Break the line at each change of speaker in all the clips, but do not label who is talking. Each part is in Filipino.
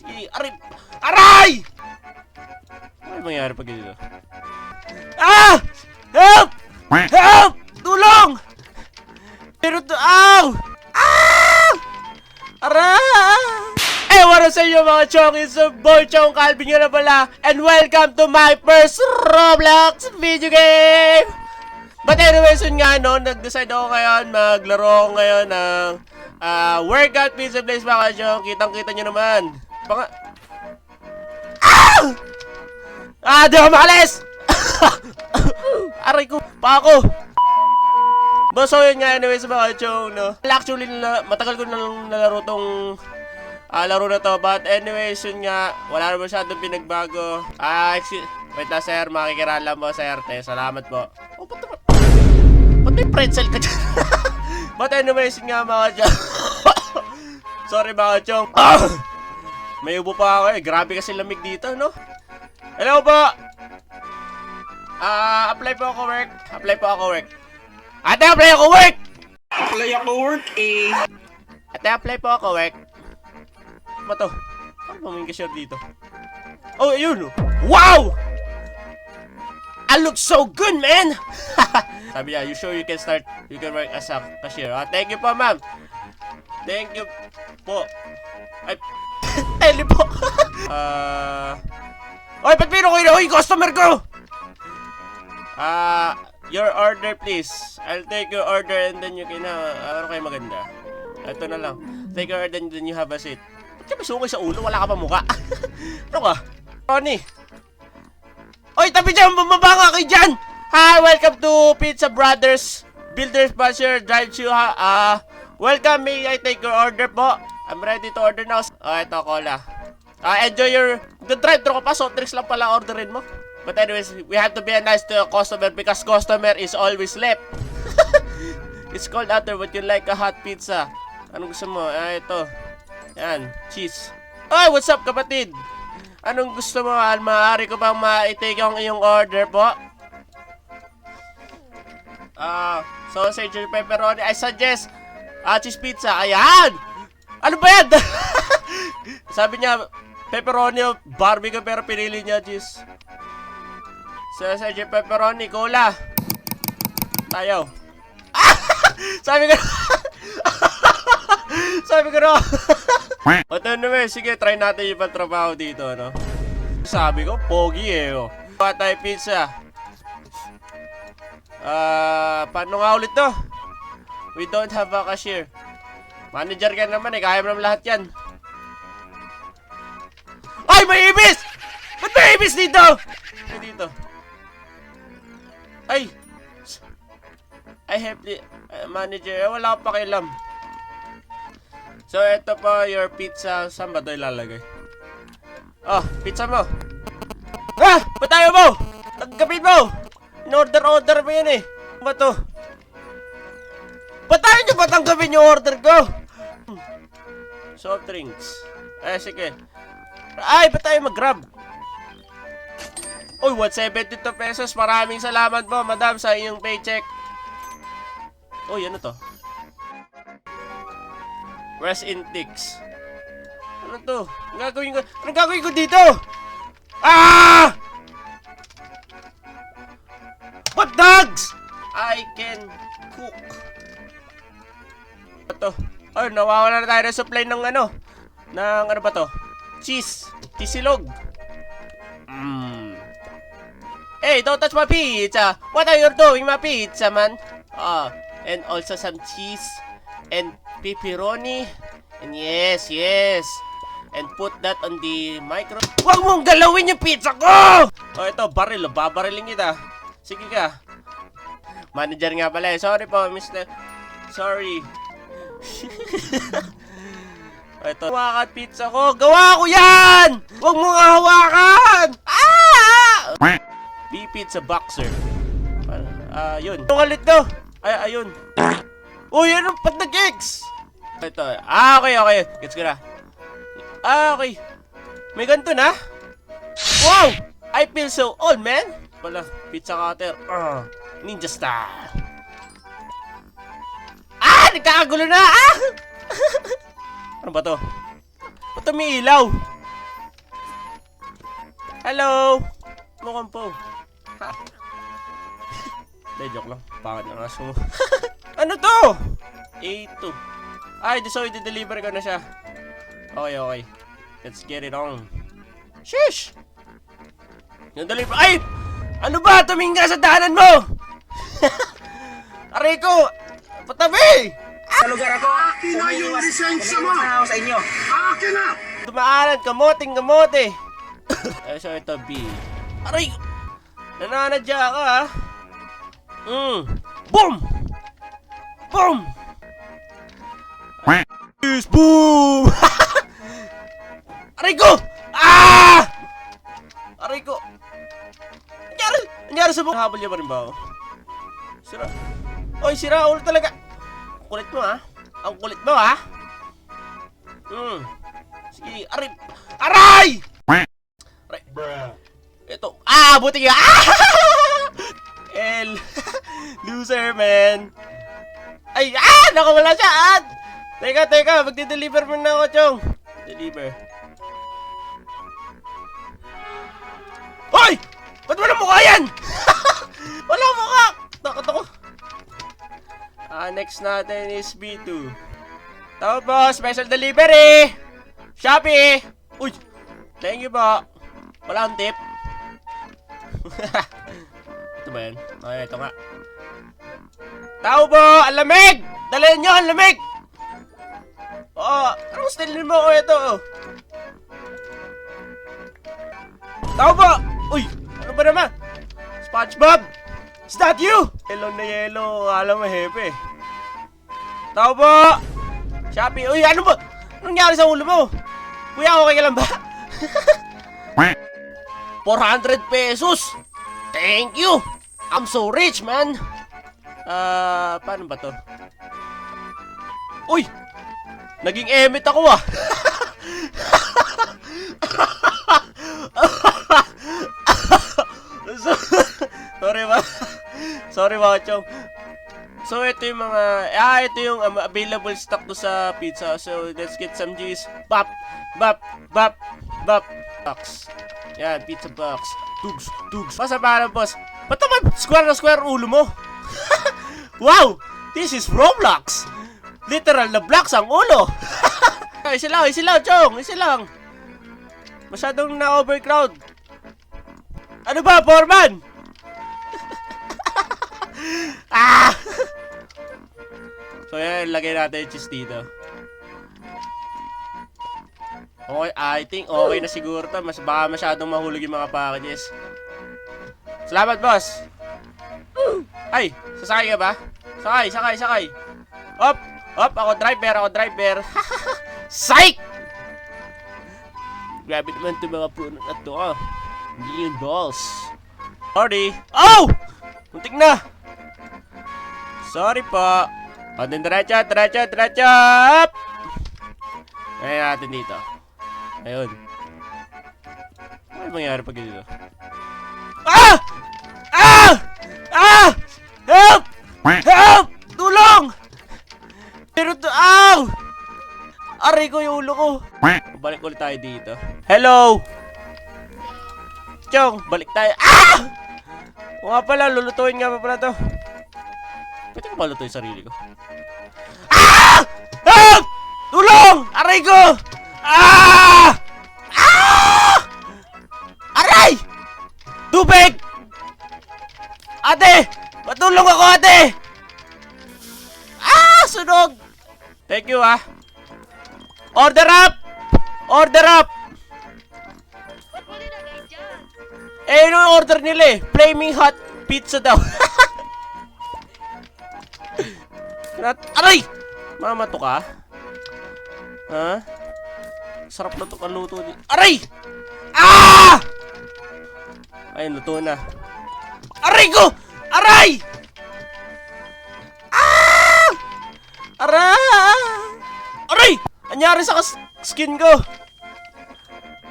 Sige, aray! Aray! Ano mangyari pag dito? Ah! Help! Help! Tulong! Pero to, ow! Ah! Aray! Eh, wala sa inyo mga chong, it's a boy chong Calvin nga na pala, and welcome to my first Roblox video game! But anyways, yun nga no, nag-decide ako ngayon, maglaro ako ngayon ng ah, workout pizza place mga chong, kitang-kita nyo naman. Panga... Ah! Ah, di ako makalis! Aray ko, pa! But so yun nga anyways mga chong, no? Actually, nala- matagal ko na lang nalaro tong ah, laro na to. But anyways, yun nga, wala na masyadong pinagbago. Ah, excuse, wait na sir, makikirala mo sa RT. Salamat po. Oh, ba't naman? Ba't may pretzel ka dyan? But anyways, yun nga mga chong. Sorry mga chong. Ah! May ubo pa ako eh. Grabe kasi lamig dito, no? Hello po! Ah, apply po ako work. Apply po ako work. Ate, apply ako work!
Apply ako work eh.
Ate, apply po ako work. Ano to? Ano ba may dito? Oh, yun! Wow! I look so good, man! Sabi niya, you sure you can start, you can work as a cashier? Ah, thank you po, ma'am. Thank you po. Ay, tele po. Ah... Oy, ba't meron kayo? Oy, customer ko! Ah, your order please. I'll take your order and then you can have, ano kayo maganda? Ito na lang. Take your order and then you have a seat. Ba't ka may sungay sa ulo? Wala ka pa mukha? ano ka? Ronnie. Oy, tabi dyan! Bumaba nga kayo dyan! Hi, welcome to Pizza Brothers Builder Sponsor Drive ha. Ah, welcome, may I take your order po? I'm ready to order now. Oh, ito, cola. Ah, enjoy your... The drive-thru ka pa, soft drinks lang pala orderin mo. But anyways, we have to be nice to a customer because customer is always left. It's called after what you like a hot pizza. Anong gusto mo? Ah, ito. Yan, cheese. Ay, what's up kapatid? Anong gusto mo? Al, maaari ko bang ma-take ang iyong order po? Ah, sausage and pepperoni. I suggest ah, cheese pizza. Ayan! Ano ba yan? Sabi niya, pepperoni o barbecue pero pinili niya cheese. Sausage and pepperoni, cola. Tayo. Sabi ko Sabi ko na. o naman, sige, try natin yung pagtrabaho dito, no? Sabi ko, pogi eh, oh. Patay pizza. Ah, paano nga ulit to? We don't have a cashier. Manager ka naman eh, kaya mo naman lahat yan. Ay, may ibis! Ba't may ibis dito? Ay, dito. Ay! I have uh, manager. Eh, wala akong pakialam. So, ito po your pizza. Saan ba ito ilalagay? Oh, pizza mo. Ah! Ba't tayo mo? Tanggapin mo! In-order-order mo yan eh. Ano ba to? Ba't tayo nyo ba tanggapin yung order ko? Soft drinks. Eh, sige. Ay, ba't tayo mag-grab? Uy, 172 pesos. Maraming salamat po, madam, sa iyong paycheck. Uy, ano to? Rest in ticks. Ano to? Anong gagawin ko? Anong gagawin ko dito? Ah! What dogs? I can cook. Ito. Ay, nawawala na tayo ng supply ng ano. Ng ano ba to? Cheese. Cheesilog. Mmm. Hey, don't touch my pizza. What are you doing, my pizza, man? Ah, and also some cheese and pepperoni. And yes, yes. And put that on the micro. Huwag mong galawin yung pizza ko! Oh, ito, baril. Babariling kita. Sige ka. Manager nga pala eh. Sorry po, Mr. Sorry. Ito. Hawakan pizza ko. Gawa ko yan! Huwag mo nga hawakan! Ah! B Pizza Boxer. Ah, yun. Yung alit to. Ay, ayun. Uy, ano? Ba't nag-X? Ito. Ah, okay, okay. Gets ko na. Ah, okay. May ganito na? Wow! I feel so old, man. Wala, pizza cutter. Ah, ninja style. Nagkakagulo na! Ah! ano ba to? Ba't may? Hello! Mukhang po. Ha? Hindi, joke lang. Pangit ng aso mo. ano to? A2. Ay, so i-deliver ko na siya. Okay, okay. Let's get it on. Shish! Yung deliver... Ay! Ano ba? Tumingin ka sa daanan mo! Aray ko! Patabi!
Sa lugar ako, yung lisensya mo! sa inyo.
Dumaanan, kamoting kamote. Ay, so ito B. Aray! Nananadya ka ha? Mm. Boom! Boom! Yes, boom! Aray ko! Ah! Aray ko! Nangyari, nangyari sa mga habol niya pa rin ba ako? Sira. Oy, sira ulo talaga. Kulit mo ha? Ang kulit mo ha? Hmm. Sige, aray! Aray! Aray. Ito. Ah, buti nga. Ah! L. Loser, man. Ay, ah! Nakawala siya, ah! Teka, teka. Magdi-deliver mo na ako, Chong. Deliver. Next natin is B2. Tama po, special delivery! Shopee! Uy! Thank you po. Wala akong tip. ito ba yan? Ay, ito nga. Tao po! Ang lamig! Dalhin nyo! Ang lamig! Oo, anong style mo ko ito? Tao po! Uy! Ano ba naman? SpongeBob! Is that you? Yellow na yellow. Alam mo, hepe. Tao po! Shopee! Uy, ano ba? Anong nangyari sa ulo mo? Kuya, okay ka lang ba? 400 pesos! Thank you! I'm so rich, man! Ah, paano ba to? Uy! Naging emit ako ah! So- Sorry ba? Sorry mga chong. So ito yung mga ah ito yung um, available stock to sa pizza. So let's get some cheese. Bap bap bap bap box. Yan, pizza box. Tugs, tugs. Basta para boss. Ba't naman square na square ulo mo? wow! This is Roblox! Literal na blocks ang ulo! Ay, isa lang, isa lang, Chong! Isa lang! Masyadong na-overcrowd. Ano ba, Foreman? ah! Lagay natin yung cheese dito. Okay, I think okay na siguro to. Mas baka masyadong mahulog yung mga packages. Salamat, boss. Ay, sasakay ka ba? Sakay, sakay, sakay. Op, op, ako driver, ako driver. Psych! Grabe naman itong mga puno na to, ah. Hindi yun, boss. Sorry. Oh! Muntik na! Sorry po. O, din diretso, diretso, diretso! Up! Ngayon natin dito. Ayun. Ano mangyari pag dito? Ah! Ah! Ah! Help! Help! Tulong! Pero to, ow! Aray ko yung ulo ko. Balik ulit tayo dito. Hello! Chong, balik tayo. Ah! O nga pala, lulutuin nga pa pala to. Pwede ko ba lutuin sarili ko? Ah! Help! Tulong! Aray ko! Ah! Ah! Aray! Tubig! Ate! Matulong ako, ate! Ah! Sunog! Thank you, ah. Order up! Order up! Eh, yun yung order nila eh. Flaming hot pizza daw. Nat Aray! Mama to ka? Ha? Sarap na to kaluto ni... Aray! Ah! Ayun, luto na. Aray ko! Aray! Ah! Aray! Aray! Anyari sa skin ko?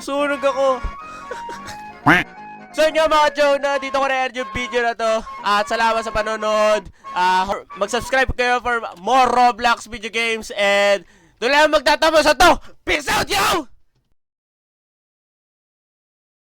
Sunog ako. So yun nga mga Joe, na dito ko na yung video na to. At salamat sa panonood. Ah, mag-subscribe kayo for more Roblox video games. And doon lang magtatapos sa to. Peace out, yo!